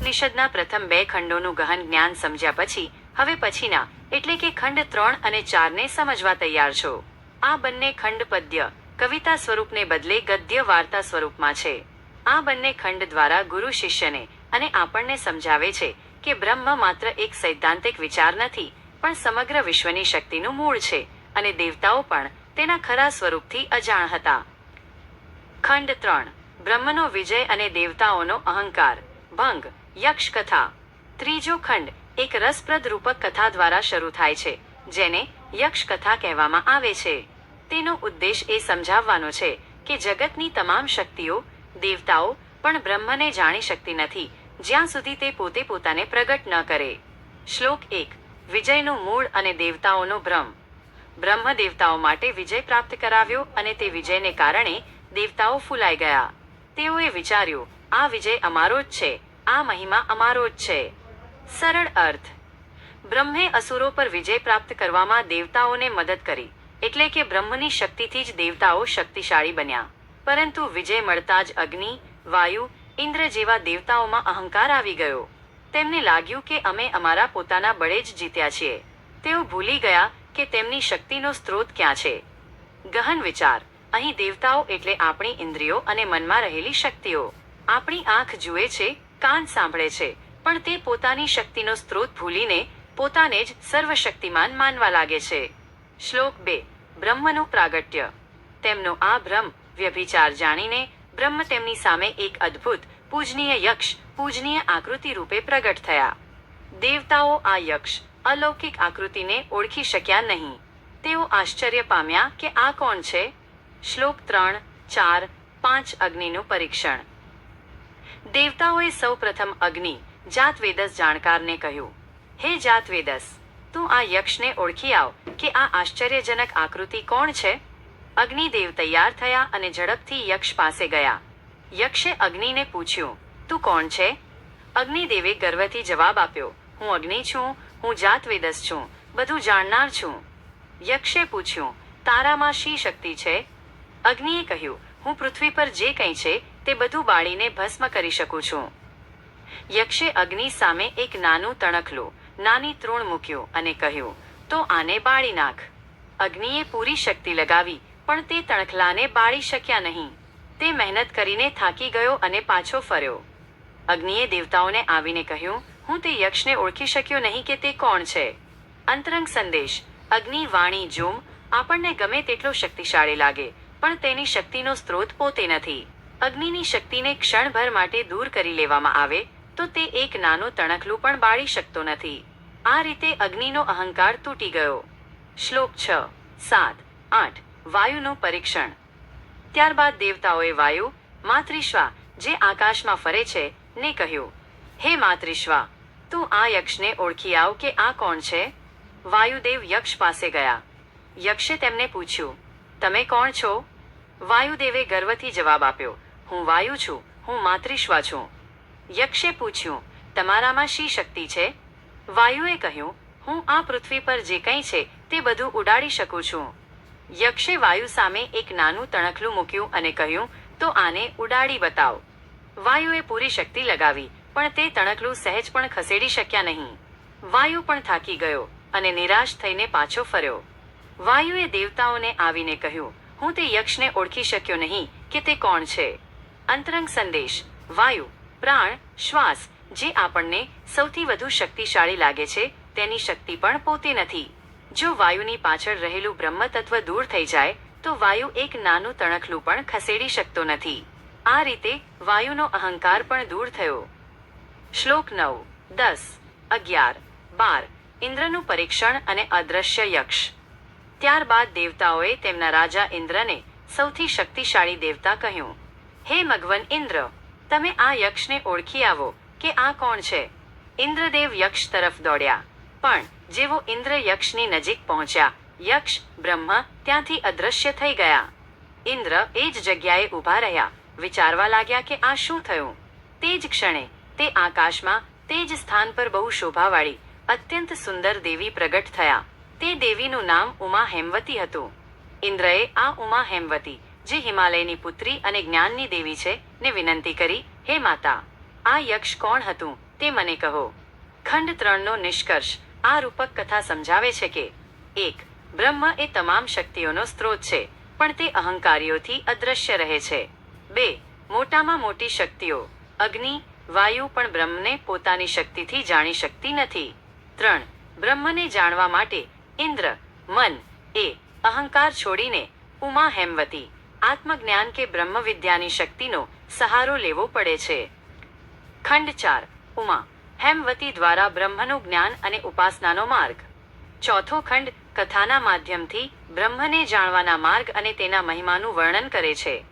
નિષદના પ્રથમ બે ખંડોનું ગહન જ્ઞાન સમજ્યા પછી, હવે પછીના, એટલે કે ખંડ ત્રણ અને ચારને સમજવા તૈયાર છો. આ બંને ખંડ પદ્ય, કવિતા સ્વરૂપને બદલે ગદ્ય વાર્તા સ્વરૂપમાં છે. આ બંને ખંડ દ્વારા ગુરુ શિષ્યને અને આપણને સમજાવે છે કે બ્રહ્મ માત્ર એક સૈદ્ધાંતિક વિચાર નથી, પણ સમગ્ર વિશ્વની શક્તિનું મૂળ છે અને દેવતાઓ પણ તેના ખરા સ્વરૂપથી અજાણ હતા. ખંડ ત્રણ, બ્રહ્મનો વિજય અને દેવતાઓનો અહંકાર, ભંગ. યક્ષ કથા ત્રીજો ખંડ એક રસપ્રદ રૂપક કથા દ્વારા શરૂ થાય છે, જેને યક્ષ કથા કહેવામાં આવે છે. તેનો ઉદ્દેશ એ સમજાવવાનો છે કે જગતની તમામ શક્તિઓ, દેવતાઓ પણ બ્રહ્મને જાણી શકતી નથી, જ્યાં સુધી તે પોતે પોતાને પ્રગટ ન કરે. શ્લોક એક, વિજયનું મૂળ અને દેવતાઓનો ભ્રમ. બ્રહ્મ દેવતાઓ માટે વિજય પ્રાપ્ત કરાવ્યો અને તે વિજયને કારણે દેવતાઓ ફૂલાઈ ગયા. તેઓએ વિચાર્યું, આ વિજય અમારો જ છે આ મહિમા અમારો જ છે. સરળ અર્થ. બ્રહ્મે અસુરો પર વિજય પ્રાપ્ત કરવામાં દેવતાઓને મદદ કરી, એટલે કે બ્રહ્મની શક્તિથી જ દેવતાઓ શક્તિશાળી બન્યા. પરંતુ વિજય મળતા જ અગ્નિ, વાયુ, ઇન્દ્ર જેવા દેવતાઓમાં અહંકાર આવી ગયો. તેમને લાગ્યું કે અમે અમારા પોતાના બળે જ જીત્યા છીએ. તેઓ ભૂલી ગયા કે તેમની શક્તિનો સ્ત્રોત ક્યાં છે. ગહન વિચાર. અહીં દેવતાઓ એટલે આપણી ઇન્દ્રિયો અને મનમાં રહેલી શક્તિઓ. આપણી આંખ જુએ છે કાન સાંભળે છે, પણ તે પોતાની શક્તિનો સ્ત્રોત ભૂલીને પોતાને જ સર્વશક્તિમાન માનવા લાગે છે. શ્લોક બે, બ્રહ્મનું પ્રાગટ્ય. તેમનો આ ભ્રમ વ્યભિચાર જાણીને બ્રહ્મ તેમની સામે એક અદ્ભુત, પૂજનીય યક્ષ, પૂજનીય આકૃતિ રૂપે પ્રગટ થયા. દેવતાઓ આ યક્ષ અલૌકિક આકૃતિને ઓળખી શક્યા નહીં. તેઓ આશ્ચર્ય પામ્યા કે આ કોણ છે? શ્લોક ત્રણ, ચાર, પાંચ અગ્નિનું પરીક્ષણ. દેવતાઓએ સૌપ્રથમ અગ્નિ, જાતવેદસ જાણકારને કહ્યું, હે જાતવેદસ, તું આ યક્ષને ઓળખી આવ કે આ આશ્ચર્યજનક આકૃતિ કોણ છે? અગ્નિદેવ તૈયાર થયા અને ઝડપથી યક્ષ પાસે ગયા. યક્ષે અગ્નિને પૂછ્યું, તું કોણ છે? અગ્નિદેવે ગર્વથી જવાબ આપ્યો, હું અગ્નિ છું, હું જાતવેદસ છું, બધું જાણનાર છું. યક્ષે પૂછ્યું, તારામાં શી શક્તિ છે? અગ્નિએ કહ્યું, હું પૃથ્વી પર જે કંઈ છે તે બધું બાળીને ભસ્મ કરી શકું છું. યક્ષે અગ્નિ સામે એક નાનું તણખલું, નાની તૃણ મૂક્યું અને કહ્યું, તો આને બાળી નાખ. અગ્નિએ પૂરી શક્તિ લગાવી, પણ તે તણખલાને બાળી શક્યા નહીં. તે મહેનત કરીને થાકી ગયો અને પાછો ફર્યો. અગ્નિએ દેવતાઓને આવીને કહ્યું, હું તે યક્ષને ઓળખી શક્યો નહીં કે તે કોણ છે? અંતરંગ સંદેશ, અગ્નિ વાણી જોમ આપણને ગમે તેટલો શક્તિશાળી લાગે, પણ તેની શક્તિનો સ્ત્રોત પોતે નથી. અગ્નિની શક્તિને ક્ષણભર માટે દૂર કરી લેવામાં આવે, તો તે એક નાનું તણખલું પણ બાળી શકતો નથી. આ રીતે અગ્નિનો અહંકાર તૂટી ગયો. શ્લોક છ, સાત, આઠ, વાયુનું પરીક્ષણ. ત્યારબાદ દેવતાઓએ વાયુ, માતૃશ્વા, જે આકાશમાં ફરે છે, ને કહ્યું, હે માતૃશ્વા, તું આ યક્ષને ઓળખી આવ કે આ કોણ છે? વાયુદેવ યક્ષ પાસે ગયા. યક્ષે તેમને પૂછ્યું, તમે કોણ છો? વાયુદેવે ગર્વથી જવાબ આપ્યો હું વાયુ છું, હું માતૃશ્વા છું. યક્ષે પૂછ્યું, તમારામાં શી શક્તિ છે? વાયુએ કહ્યું, હું આ પૃથ્વી પર જે કંઈ છે, તે બધું ઉડાડી શકું છું. યક્ષે વાયુ સામે એક નાનું તણખલું મૂક્યું અને કહ્યું, તો આને ઉડાડી બતાવ. વાયુએ પૂરી શક્તિ લગાવી, પણ તે તણખલું સહેજ પણ ખસેડી શક્યા નહીં. વાયુ પણ થાકી ગયો અને નિરાશ થઈને પાછો ફર્યો. વાયુએ દેવતાઓને આવીને કહ્યું, હું તે યક્ષને ઓળખી શક્યો નહીં કે તે કોણ છે. અંતરંગ સંદેશ, વાયુ, પ્રાણ, શ્વાસ, જે આપણને સૌથી વધુ શક્તિશાળી લાગે છે, તેની શક્તિ પણ પોતે નથી. જો વાયુની પાછળ રહેલું બ્રહ્મ તત્વ દૂર થઈ જાય, તો વાયુ એક નાનું તણખલું પણ ખસેડી શકતો નથી. આ રીતે વાયુનો અહંકાર પણ દૂર થયો. શ્લોક નવ, દસ, અગિયાર, બાર, ઇન્દ્રનું પરીક્ષણ અને અદ્રશ્ય યક્ષ. ત્યારબાદ દેવતાઓએ તેમના રાજા ઇન્દ્રને સૌથી શક્તિશાળી દેવતા કહ્યું. હે મગવન ઇન્દ્ર, તમે આ યક્ષને ઓળખી આવો કે આ કોણ છે? ઇન્દ્રદેવ યક્ષ તરફ દોડ્યા. પણ જેવો ઇન્દ્ર યક્ષની નજીક પહોંચ્યા, યક્ષ બ્રહ્મ ત્યાંથી અદ્રશ્ય થઈ ગયા. ઇન્દ્ર એ જ જગ્યાએ ઊભા રહ્યા, વિચારવા લાગ્યા કે આ શું થયું? તે જ ક્ષણે તે આકાશમાં તે જ સ્થાન પર બહુ શોભાવાળી, અત્યંત સુંદર દેવી પ્રગટ થયા. તે દેવીનું નામ ઉમા હેમવતી હતું. ઇન્દ્રએ આ ઉમા હેમવતી જે હિમાલયની પુત્રી અને જ્ઞાનની દેવી છે, ને વિનંતી કરી, હે માતા, આ યક્ષ કોણ હતું? તે મને કહો. ખંડ ત્રણનો નિષ્કર્ષ આ રૂપક કથા સમજાવે છે કે, એક, બ્રહ્મ એ તમામ શક્તિઓનો સ્ત્રોત છે, પણ તે અહંકારીઓથી અદ્રશ્ય રહે છે. બે, મોટામાં મોટી શક્તિઓ, અગ્નિ, વાયુ પણ બ્રહ્મને પોતાની શક્તિથી જાણી શકતી નથી. ત્રણ, બ્રહ્મને જાણવા માટે ઇન્દ્ર, મન એ અહંકાર છોડીને ઉમા હેમવતી આત્મજ્ઞાન કે બ્રહ્મ વિદ્યાની શક્તિનો સહારો લેવો પડે છે. ખંડ ચાર, ઉમા, હેમવતી દ્વારા બ્રહ્મનું જ્ઞાન અને ઉપાસનાનો માર્ગ. ચોથો ખંડ, કથાના માધ્યમથી બ્રહ્મને જાણવાના માર્ગ અને તેના મહિમાનું વર્ણન કરે છે.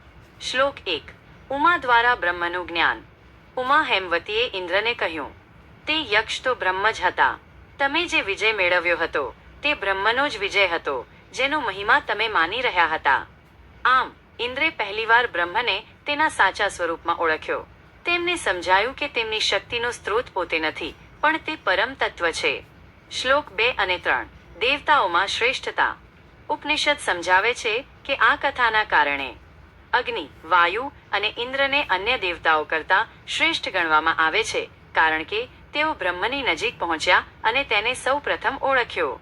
શ્લોક એક, ઉમા દ્વારા બ્રહ્મનું જ્ઞાન. ઉમા હેમવતીએ ઇન્દ્રને કહ્યું, તે યક્ષ તો બ્રહ્મ જ હતા. તમે જે વિજય મેળવ્યો હતો, તે બ્રહ્મનો જ વિજય હતો, જેનો મહિમા તમે માની રહ્યા હતા. આમ, ઇન્દ્રે પહેલીવાર બ્રહ્મને તેના સાચા સ્વરૂપમાં ઓળખ્યો. તેમને સમજાયું કે તેમની શક્તિનો સ્ત્રોત પોતે નથી, પણ તે પરમ તત્વ છે. શ્લોક બે અને ત્રણ. દેવતાઓમાં શ્રેષ્ઠતા. ઉપનિષદ સમજાવે છે કે આ કથાના કારણે. અગ્નિ, વાયુ અને ઇન્દ્રને અન્ય દેવતાઓ કરતા શ્રેષ્ઠ ગણવામાં આવે છે, કારણ કે તેઓ બ્રહ્મની નજીક પહોંચ્યા અને તેને સૌ પ્રથમ ઓળખ્યો.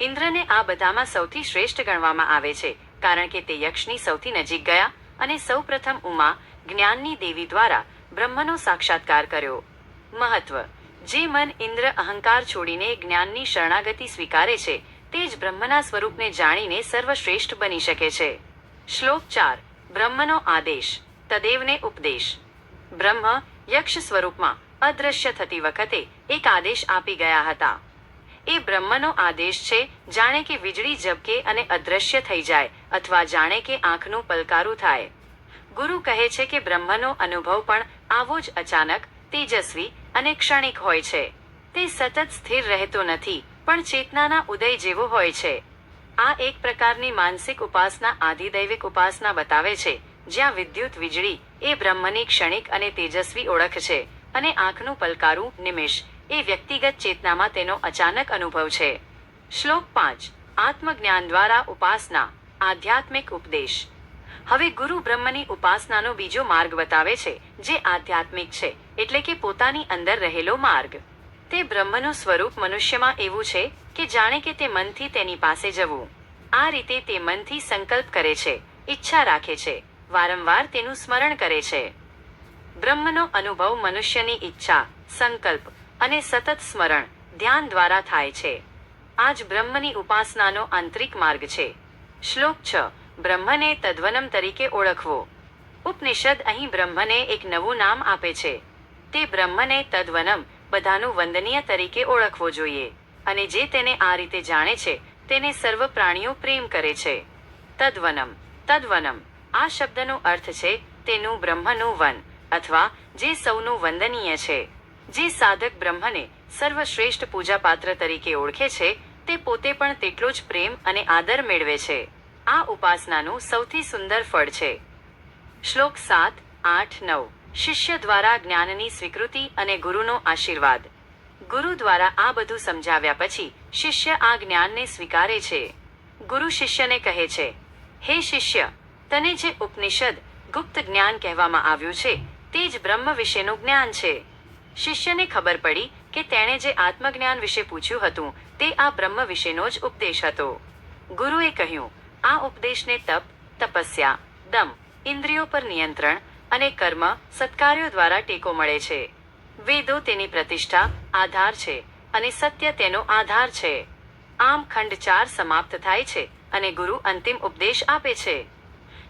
ઇન્દ્રને આ બધામાં સૌથી શ્રેષ્ઠ ગણવામાં આવે છે કારણ કે તે યક્ષની સૌથી નજીક ગયા અને સૌ પ્રથમ ઉમા જ્ઞાનની દેવી દ્વારા બ્રહ્મનો સાક્ષાત્કાર કર્યો. મહત્વ. જે મન ઇન્દ્ર અહંકાર છોડીને જ્ઞાનની શરણાગતિ સ્વીકારે છે, તે જ બ્રહ્મના સ્વરૂપને જાણીને સર્વશ્રેષ્ઠ બની શકે છે. શ્લોક ચાર. બ્રહ્મનો આદેશ. તદેવને ઉપદેશ. બ્રહ્મ યક્ષ સ્વરૂપમાં અદ્રશ્ય થતી વખતે એક આદેશ આપી ગયા હતા. એ બ્રહ્મનો આદેશ છે, જાણે કે વીજળી ઝબકે અને અદ્રશ્ય થઈ જાય અથવા જાણે કે આંખનું પલકારું થાય. ગુરુ કહે છે કે બ્રહ્મનો અનુભવ પણ આવો જ અચાનક, તેજસ્વી અને ક્ષણિક હોય છે. તે સતત સ્થિર રહેતો નથી, પણ ચેતનાના ઉદય જેવો હોય છે. આ એક પ્રકારની માનસિક ઉપાસના આધિદૈવિક ઉપાસના બતાવે છે, જ્યાં વિદ્યુત વીજળી એ બ્રહ્મની ક્ષણિક અને તેજસ્વી ઓળખ છે અને આંખનું પલકારું નિમિષ એ વ્યક્તિગત ચેતનામાં તેનો અચાનક અનુભવ છે. શ્લોક પાંચ. આત્મજ્ઞાન દ્વારા ઉપાસના. આધ્યાત્મિક ઉપદેશ. હવે ગુરુ બ્રહ્મની ઉપાસનાનો બીજો માર્ગ બતાવે છે, જે આધ્યાત્મિક છે, એટલે કે પોતાની અંદર રહેલો માર્ગ. તે બ્રહ્મનું સ્વરૂપ મનુષ્યમાં એવું છે કે જાણે કે તે મનથી તેની પાસે જવું. આ રીતે તે મનથી સંકલ્પ કરે છે, ઈચ્છા રાખે છે, વારંવાર તેનું સ્મરણ કરે છે. બ્રહ્મનો અનુભવ મનુષ્યની ઈચ્છા, સંકલ્પ અને સતત સ્મરણ ધ્યાન દ્વારા થાય છે. આ જ બ્રહ્મની ઉપાસનાનો આંતરિક માર્ગ છે. શ્લોક છ, બ્રહ્મને તદ્વનમ તરીકે ઓળખવો. ઉપનિષદ અહીં બ્રહ્મને એક નવું નામ આપે છે. તે બ્રહ્મને તદ્વનમ, બધાનું વંદનીય તરીકે ઓળખવો જોઈએ અને જે તેને આ રીતે જાણે છે, તેને સર્વ પ્રાણીઓ પ્રેમ કરે છે. તદ્વનમ તદ્વનમ, આ શબ્દનો અર્થ છે તેનું બ્રહ્મનું વન અથવા જે સૌનું વંદનીય છે. જે સાધક બ્રહ્મને સર્વશ્રેષ્ઠ પૂજાપાત્ર તરીકે ઓળખે છે તે પોતે પણ તેટલો જ પ્રેમ અને આદર મેળવે છે. આ ઉપાસનાનું સૌથી સુંદર ફળ છે. શ્લોક સાત, આઠ, નવ. શિષ્ય દ્વારા જ્ઞાનની સ્વીકૃતિ અને ગુરુનો આશીર્વાદ. ગુરુ દ્વારા આ બધું સમજાવ્યા પછી શિષ્ય આ જ્ઞાનને સ્વીકારે છે. ગુરુ શિષ્યને કહે છે, હે શિષ્ય, તને જે ઉપનિષદ ગુપ્ત જ્ઞાન કહેવામાં આવ્યું છે, તે જ બ્રહ્મ વિશેનું જ્ઞાન છે. શિષ્યને ખબર પડી કે તેણે જે આત્મજ્ઞાન વિશે પૂછ્યું હતું તે આ બ્રહ્મ વિશેનો જ ઉપદેશ હતો. ગુરુએ કહ્યું, આ ઉપદેશને તપ, તપસ્યા, દમ, ઇન્દ્રિયો પર નિયંત્રણ અને કર્મ સત્કાર્યો દ્વારા ટેકો મળે છે. વેદો તેની પ્રતિષ્ઠા, આધાર છે અને સત્ય તેનો આધાર છે. આમ ખંડ ચાર સમાપ્ત થાય છે અને ગુરુ અંતિમ ઉપદેશ આપે છે.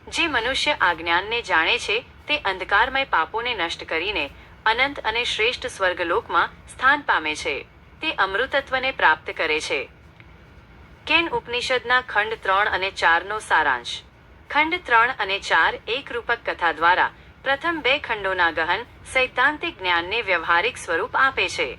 જે મનુષ્ય આ જ્ઞાનને જાણે છે તે અંધકારમય પાપોને નષ્ટ કરીને અનંત અને શ્રેષ્ઠ સ્વર્ગલોકમાં સ્થાન પામે છે. તે અમૃતત્વને પ્રાપ્ત કરે છે. કેન ઉપનિષદના ખંડ ત્રણ અને ચારનો સારાંશ. ખંડ ત્રણ અને ચાર એક રૂપક કથા દ્વારા પ્રથમ બે ખંડોના ગહન સૈદ્ધાંતિક જ્ઞાનને વ્યવહારિક સ્વરૂપ આપે છે.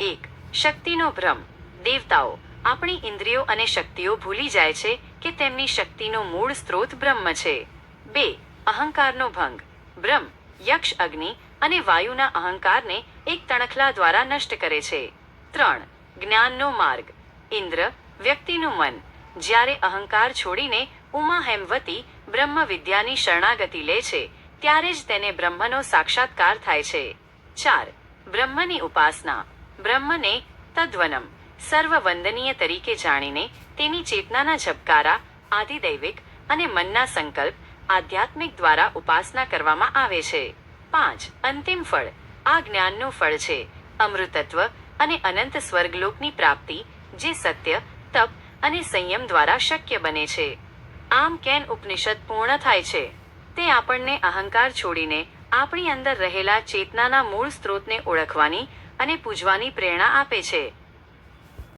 એક, શક્તિનો ભ્રમ. દેવતાઓ, આપણી ઇન્દ્રિયો અને શક્તિઓ ભૂલી જાય છે કે તેમની શક્તિનો મૂળ સ્ત્રોત બ્રહ્મ છે. બે, અહંકારનો ભંગ. બ્રહ્મ, યક્ષ અગ્નિ અને વાયુના અહંકારને એક તણખલા દ્વારા નષ્ટ કરે છે. ત્રણ, જ્ઞાનનો માર્ગ. ઇન્દ્ર, વ્યક્તિનું મન. જ્યારે અહંકાર છોડીને ઉમા હેમવતી બ્રહ્મ વિદ્યાની શરણાગતિ લે છે, ત્યારે જ તેને બ્રહ્મનો સાક્ષાત્કાર થાય છે. ચાર, બ્રહ્મની ઉપાસના. બ્રહ્મને તદ્વનમ, સર્વવંદનીય તરીકે જાણીને તેની ચેતનાના ઝબકારા, આદિદૈવિક અને મનના સંકલ્પ, આધ્યાત્મિક દ્વારા ઉપાસના કરવામાં આવે છે. પાંચ, અંતિમ ફળ. આ જ્ઞાનનું ફળ છે. અમૃતત્વ અને અનંત સ્વર્ગલોકની પ્રાપ્તિ, જે સત્ય, તપ અને સંયમ દ્વારા શક્ય બને છે. આમ કેન ઉપનિષદ પૂર્ણ થાય છે. તે આપણને અહંકાર છોડીને આપણી અંદર રહેલા ચેતનાના મૂળ સ્ત્રોતને ઓળખવાની અને પૂજવાની પ્રેરણા આપે છે.